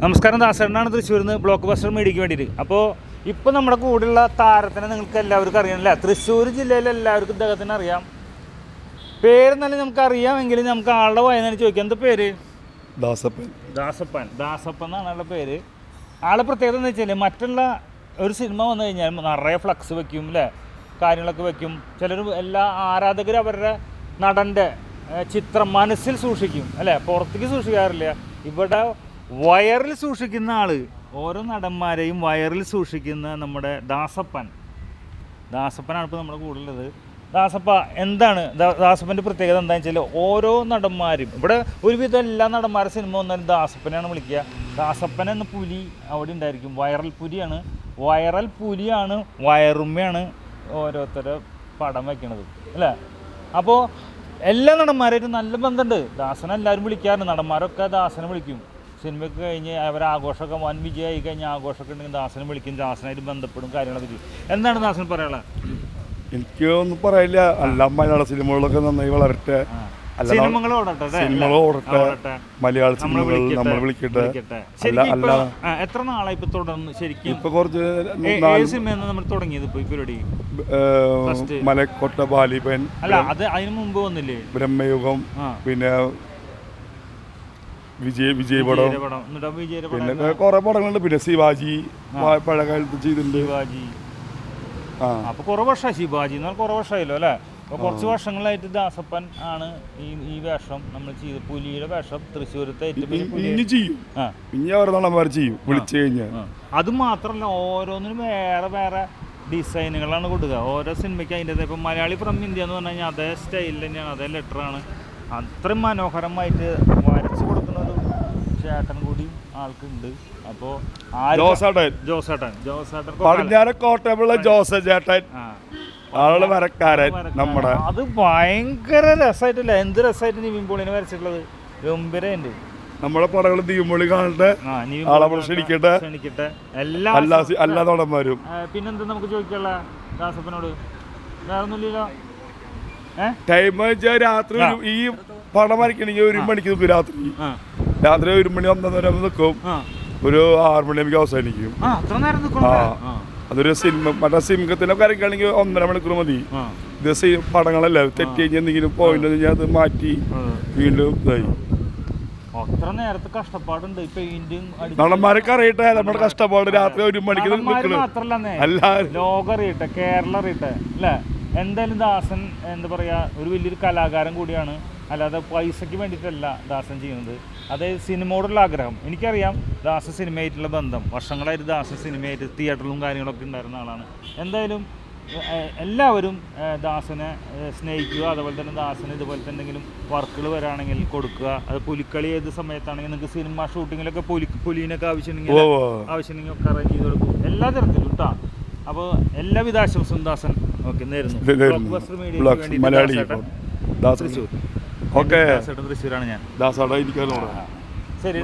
നമസ്കാരം ദാസേട്ടനാണ് തൃശ്ശൂരിൽ നിന്ന് ബ്ലോക്ക് ബസ്റ്റർ മീഡിയയ്ക്ക് വേണ്ടിയിട്ട്. അപ്പോൾ ഇപ്പോൾ നമ്മുടെ കൂടെയുള്ള താരത്തിനെ നിങ്ങൾക്ക് എല്ലാവർക്കും അറിയണമല്ല തൃശ്ശൂർ ജില്ലയിലെ എല്ലാവർക്കും ഇദ്ദേഹത്തിന് അറിയാം. പേര് നല്ല നമുക്ക് അറിയാമെങ്കിലും നമുക്ക് ആളുടെ വയനാട് ചോദിക്കാം. എന്താ പേര്? ദാസപ്പൻ. ദാസപ്പൻ. ദാസപ്പൻ എന്നാണ് ആളുടെ പേര്. ആളെ പ്രത്യേകത എന്ന് വെച്ചാൽ മറ്റുള്ള ഒരു സിനിമ വന്നു കഴിഞ്ഞാൽ നിറയെ ഫ്ലക്സ് വെക്കും അല്ലേ കാര്യങ്ങളൊക്കെ വെക്കും. ചിലർ എല്ലാ ആരാധകരും അവരുടെ നടന്റെ ചിത്രം മനസ്സിൽ സൂക്ഷിക്കും അല്ലേ പുറത്തേക്ക് സൂക്ഷിക്കാറില്ല. ഇവിടെ വയറിൽ സൂക്ഷിക്കുന്ന ആൾ. ഓരോ നടന്മാരെയും വയറിൽ സൂക്ഷിക്കുന്ന നമ്മുടെ ദാസപ്പൻ. ദാസപ്പനാണ് ഇപ്പോൾ നമ്മുടെ കൂടുതലുള്ളത് ദാസപ്പ എന്താണ്? ദാസപ്പന്റെ പ്രത്യേകത എന്താണെന്ന് വെച്ചാൽ ഓരോ നടന്മാരും ഇവിടെ ഒരുവിധം എല്ലാ നടന്മാരുടെ സിനിമ വന്നാലും ദാസപ്പനെയാണ് വിളിക്കുക. ദാസപ്പൻ എന്ന പുലി അവിടെ ഉണ്ടായിരിക്കും. വയറൽ പുലിയാണ്. വയറൽ പുലിയാണ് വയറുമ്മയാണ് ഓരോരുത്തരെ പടം വയ്ക്കണത്. അല്ലേ? അപ്പോൾ എല്ലാ നടന്മാരായിട്ടും നല്ല ബന്ധമുണ്ട്. ദാസനെ എല്ലാവരും വിളിക്കാറുണ്ട്. നടന്മാരൊക്കെ ദാസനെ വിളിക്കും. സിനിമയൊക്കെ കഴിഞ്ഞ് അവർ ആഘോഷമൊക്കെ വൻ വിജയമായി കഴിഞ്ഞ് ആഘോഷമൊക്കെ ഉണ്ടെങ്കിൽ ദാസനെ വിളിക്കും ദാസനായിട്ട് ബന്ധപ്പെടും കാര്യങ്ങളൊക്കെ ചെയ്യും. എന്താണ് ദാസൻ പറയാനുള്ളത്? എനിക്ക് ഒന്നും പറയില്ല എല്ലാം മലയാള സിനിമകളൊക്കെ നന്നായി വളരട്ടെ. അല്ല സിനിമകൾ ഓടട്ടെ അല്ലേ? മലയാള സിനിമകൾ നമ്മൾ വിളിക്കട്ടെ. അല്ല അല്ല. എത്ര നാളായി ഇപ്പൊ തുടർന്ന് ശരിക്കും? ഇപ്പൊ കുറച്ച് നമ്മൾ തുടങ്ങിയത് ഇപ്പൊ പരിപാടി. മലക്കോട്ട ബാലിബൻ അല്ല അത് അതിനു മുമ്പ് വന്നില്ലേ? ബ്രഹ്മയുഗം പിന്നെ വിജയ് വിജയ് പടം. പിന്നെ കുറെ പടങ്ങളുണ്ട്. പിന്നെ ശിവാജി പഴകാലത്ത് ചെയ്തിട്ടുണ്ട്. ശിവാജി. ആ. അപ്പൊ കുറെ വർഷമായി ശിവാജി എന്നാൽ കുറെ വർഷമായല്ലോ അല്ലേ? അപ്പൊ കുറച്ച് വർഷങ്ങളായിട്ട് ദാസപ്പൻ ആണ് ഈ ഈ വേഷം നമ്മൾ ചെയ്ത്. പുലിയുടെ വേഷം തൃശ്ശൂരത്തെ ഇനി ചെയ്യും. ഇനി നടന്മാർ ചെയ്യും. വിളിച്ചു കഴിഞ്ഞാൽ. അത് മാത്രമല്ല ഓരോന്നിനും വേറെ വേറെ ഡിസൈനുകളാണ് കൊടുക്കുക. ഓരോ സിനിമയ്ക്ക് അതിന്റെ ഇപ്പം മലയാളി ഫ്രം ഇന്ത്യ എന്ന് പറഞ്ഞു കഴിഞ്ഞാൽ അതേ സ്റ്റൈലിൽ തന്നെയാണ് അതേ ലെറ്ററാണ് അത്രയും മനോഹരമായിട്ട് വരച്ചു ചേട്ടൻ കൂടി ആൾക്കുണ്ട്. അപ്പോ ജോസേട്ടൻ. ജോസേട്ടൻ. ജോസേട്ടൻ പടിഞ്ഞാറ കോട്ടയമുള്ള ജോസ ചേട്ടൻ ആ. ആളുടെ വരക്കാരൻ നമ്മുടെ അത് ഭയങ്കര രസമായിട്ടില്ല എന്ത് രസമായിട്ട് നിവിൻ പോളിനെ വരച്ചിട്ടുള്ളത്? ഗംഭീരമുണ്ട് നമ്മളെ പടങ്ങൾ തീയുമ്പൊളി കാണട്ടെ. ആളെ ക്ഷണിക്കട്ടെ. ക്ഷണിക്കട്ടെ. എല്ലാ എല്ലാ നടന്മാരും. പിന്നെന്താ നമുക്ക് ചോദിക്കാനുള്ള ദാസപ്പനോട്? വേറൊന്നുമില്ലല്ലോ. ടൈം വെച്ചാൽ രാത്രി ഈ പടം വരയ്ക്കണമെങ്കിൽ ഒരു മണിക്ക് രാത്രി. രാത്രി ഒരു മണി ഒന്നര നിൽക്കും ഒരു ആറ് മണിയാകുമ്പോൾ അവസാനിക്കും ആ അതൊരു സിനിമ മറ്റേ സിംഹത്തിന്റെ കരക്കാണെങ്കിൽ ഒന്നര മണിക്കൂർ മതി. ഇത് പടങ്ങളല്ല തെറ്റി കഴിഞ്ഞ് എന്തെങ്കിലും പോയിന്റ് ഞാൻ അത് മാറ്റി വീണ്ടും ഇതായി. അത്ര നേരത്തെ കഷ്ടപ്പാടുണ്ട്. നടന്മാരൊക്കെ അറിയട്ടെ നമ്മുടെ കഷ്ടപ്പാട് രാത്രി ഒരു മണിക്ക് അല്ല ലോകം അറിയട്ടെ കേരളം അറിയട്ടെ അല്ലേ? എന്തായാലും ദാസൻ എന്താ പറയുക ഒരു വലിയൊരു കലാകാരൻ കൂടിയാണ്. അല്ലാതെ പൈസയ്ക്ക് വേണ്ടിയിട്ടല്ല ദാസൻ ചെയ്യുന്നത്. അതായത് സിനിമയോടുള്ള ആഗ്രഹം. എനിക്കറിയാം ദാസൻ സിനിമയായിട്ടുള്ള ബന്ധം. വർഷങ്ങളായിട്ട് ദാസൻ സിനിമയായിട്ട് തിയേറ്ററിലും കാര്യങ്ങളൊക്കെ ഉണ്ടായിരുന്ന ആളാണ്. എന്തായാലും എല്ലാവരും ദാസനെ സ്നേഹിക്കുക അതുപോലെ തന്നെ ദാസന് ഇതുപോലെ തന്നെ എന്തെങ്കിലും വർക്കുകൾ വരാണെങ്കിൽ കൊടുക്കുക. അത് പുലിക്കളി ഏത് സമയത്താണെങ്കിൽ നിങ്ങൾക്ക് സിനിമ ഷൂട്ടിങ്ങിലൊക്കെ പുലി പുലിനൊക്കെ ആവശ്യമുണ്ടെങ്കിൽ. ആവശ്യമുണ്ടെങ്കിൽ ഒക്കെ അറേഞ്ച് ചെയ്ത് കൊടുക്കും. എല്ലാ തരത്തിലും കേട്ടോ അപ്പോൾ എല്ലാവിധ ആശംസയും ദാസൻ ഓക്കെ നേരുന്നു. മലയാളി ദാസേട്ടൻ ദാസ് തൃശ്ശൂർ. ഓക്കെ. തൃശ്ശൂരാണ് ഞാൻ. ദാസാടാ എനിക്കറിയാം ശരി.